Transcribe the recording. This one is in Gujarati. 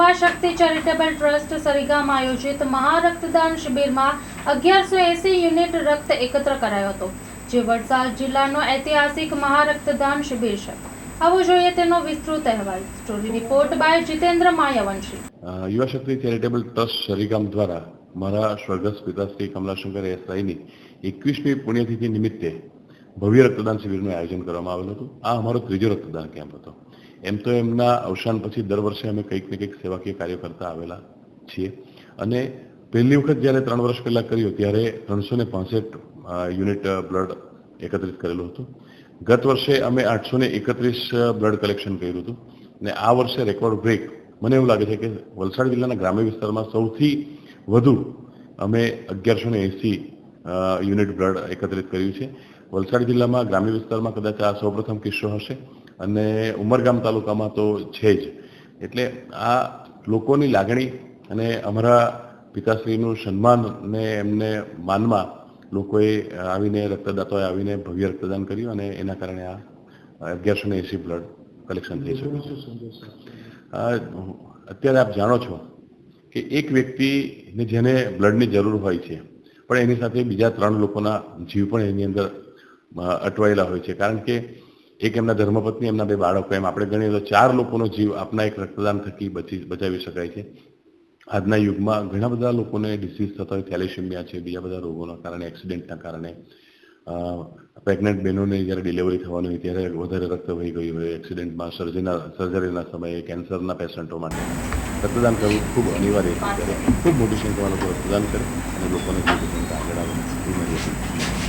યુવા શક્તિ ચેરિટેબલ ટ્રસ્ટ સરિગામ આયોજિત મહારક્તદાન શિબિરમાં અગિયારસો એસી યુનિટ રક્ત એકત્ર કરાયો હતો, જે વલસાડ જિલ્લાનો ઐતિહાસિક મહારક્તદાન શિબિર છે. આવો જોઈએ તેનો વિસ્તૃત અહેવાલ. Story report by Jitendra Mayavanshi. Yuva Shakti charitable trust સરિગામ દ્વારા મારા સ્વર્ગસ્થ પિતાશ્રી કમલાશંકર એસઆઈની એકવીસમી પુણ્યતિથિ નિમિત્તે ભવ્ય રક્તદાન શિબિરનું આયોજન કરવામાં આવેલું હતું. આ અમારો ત્રીજો રક્તદાન કેમ્પ હતો. એમ તો એમના અવસાન પછી દર વર્ષે અમે કંઈક ને કંઈક સેવાકીય કાર્ય કરતા આવેલા છીએ. અને પહેલી વખત જ્યારે ત્રણ વર્ષ પહેલાં કર્યું ત્યારે ત્રણસો ને પાસઠ યુનિટ બ્લડ એકત્રિત કરેલું હતું. ગત વર્ષે અમે આઠસો ને એકત્રીસ બ્લડ કલેક્શન કર્યું હતું. અને આ વર્ષે રેકોર્ડ બ્રેક. મને એવું લાગે છે કે વલસાડ જિલ્લાના ગ્રામ્ય વિસ્તારમાં સૌથી વધુ અમે અગિયારસો ને એંસી યુનિટ બ્લડ એકત્રિત કર્યું છે. વલસાડ જિલ્લામાં ગ્રામ્ય વિસ્તારમાં કદાચ આ સૌપ્રથમ કિસ્સો હશે. અને ઉમરગામ તાલુકામાં તો છે જ. એટલે આ લોકોની લાગણી અને અમારા પિતાશ્રીનું સન્માન ને એમને માનમાં લોકોએ આવીને રક્તદાતાઓએ આવીને ભવ્ય રક્તદાન કર્યું અને એના કારણે આ અગિયારસો ને એંસી બ્લડ કલેક્શન થઈ શક્યું અત્યારે આપ જાણો છો કે એક વ્યક્તિને જેને બ્લડની જરૂર હોય છે, પણ એની સાથે બીજા ત્રણ લોકોના જીવ પણ એની અંદર અટવાયેલા હોય છે. કારણ કે એક એમના ધર્મપત્ની, એમના બે બાળકો, એમ આપણે ગણીએ તો ચાર લોકોનો જીવ આપના એક રક્તદાન થકી બચી, બચાવી શકાય છે. આજના યુગમાં ઘણા બધા લોકોને ડિસીઝ થતા હોય થેલેસેમિયા છે, બીજા બધા રોગોના કારણે એક્સિડન્ટના કારણે. પ્રેગ્નન્ટ બહેનોને જ્યારે ડિલિવરી થવાની હોય, ત્યારે વધારે રક્ત વહી ગયું હોય એક્સિડન્ટમાં સર્જરીના સર્જરીના સમયે કેન્સરના પેશન્ટો માટે. રક્તદાન કરવું ખૂબ અનિવાર્ય છે. ખૂબ મોટી સંખ્યામાં લોકો રક્તદાન કરે અને લોકોને જીવન આગળ આવે.